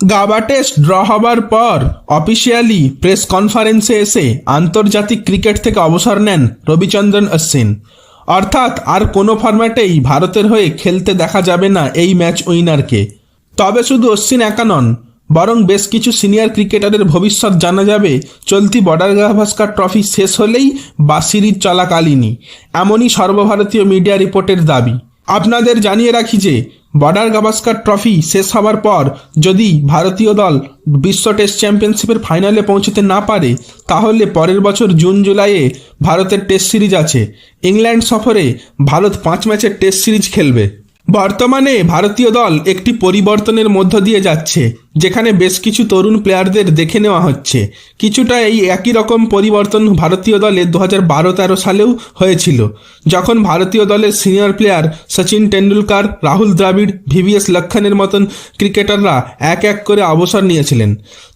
গাবা test draw হবার পর officially press কনফারেন্সে এসে আন্তর্জাতিক ক্রিকেট থেকে অবসর নেন রবিচন্দ্রন অশ্বিন। অর্থাৎ আর কোনো ফরম্যাটেই ভারতের হয়ে খেলতে দেখা যাবে না এই ম্যাচ উইনারকে তবে শুধু অশ্বিন একা নন, বরং বেশ কিছু সিনিয়র ক্রিকেটারের ভবিষ্যৎ জানা যাবে। চলতি বর্ডার গাভাস্কার ট্রফি শেষ হলেই বা সিরিজ চলাকালীনই, এমনই সর্বভারতীয় মিডিয়া রিপোর্টের দাবি। আপনাদের জানিয়ে রাখি যে, বর্ডার গাভাস্কার ট্রফি শেষ হওয়ার পর যদি ভারতীয় দল বিশ্ব টেস্ট চ্যাম্পিয়নশিপের ফাইনালে পৌঁছতে না পারে, তাহলে পরের বছর জুন, জুলাইয়ে ভারতের টেস্ট সিরিজ আছে। ইংল্যান্ড সফরে ভারত পাঁচ ম্যাচের টেস্ট সিরিজ খেলবে। বর্তমানে ভারতীয় দল একটি পরিবর্তনের মধ্য দিয়ে যাচ্ছে, যেখানে বেশ কিছু তরুণ প্লেয়ারদের দেখে নেওয়া হচ্ছে। কিছুটা এই একই রকম পরিবর্তন ভারতীয় দলে দু হাজার বারো তেরো সালেও হয়েছিল, যখন ভারতীয় দলের senior player Sachin Tendulkar Rahul Dravid VVS লক্ষণের মতন ক্রিকেটাররা এক এক করে অবসর নিয়েছিলেন।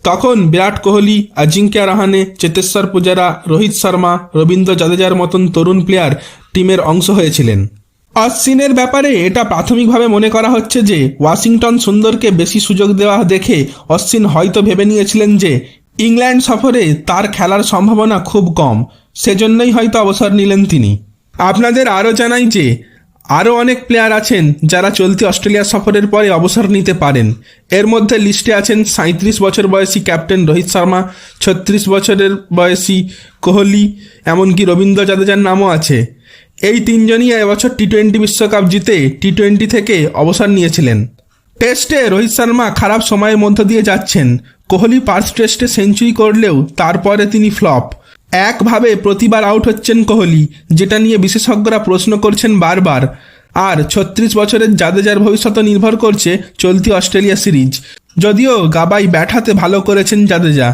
তখন বিরাট কোহলি, অজিঙ্ক্য রাহানে, চেতেশ্বর পূজারা, রোহিত শর্মা, রবীন্দ্র জাদেজার মতন তরুণ প্লেয়ার টিমের অংশ হয়েছিলেন। অশ্বিনের ব্যাপারে এটা প্রাথমিকভাবে মনে করা হচ্ছে যে ওয়াশিংটন সুন্দরকে বেশি সুযোগ দেওয়া দেখে অশ্বিন হয়তো ভেবে নিয়েছিলেন যে ইংল্যান্ড সফরে তার খেলার সম্ভাবনা খুব কম, সেজন্যই হয়তো অবসর নিলেন তিনি। আপনাদের আরও জানাই যে আরও অনেক প্লেয়ার আছেন যারা চলতি অস্ট্রেলিয়া সফরের পরে অবসর নিতে পারেন। এর মধ্যে লিস্টে আছেন সাঁত্রিশ বছর বয়সী ক্যাপ্টেন রোহিত শর্মা, ছত্রিশ বছরের বয়সী কোহলি, এমনকি রবীন্দ্র জাদেজার নামও আছে। এই তিনজনই এবছর টি টোয়েন্টি বিশ্বকাপ জিতে টি টোয়েন্টি থেকে অবসর নিয়েছিলেন। টেস্টে রোহিত শর্মা খারাপ সময়ের মধ্য দিয়ে যাচ্ছেন। কোহলি পার্স টেস্টে সেঞ্চুরি করলেও তারপরে তিনি ফ্লপ। একভাবে প্রতিবার আউট হচ্ছেন কোহলি, যেটা নিয়ে বিশেষজ্ঞরা প্রশ্ন করছেন বারবার। আর ছত্রিশ বছরের জাদেজার ভবিষ্যৎ নির্ভর করছে চলতি অস্ট্রেলিয়া সিরিজ। যদিও গাবাই ব্যাট হাতে ভালো করেছেন জাদেজা।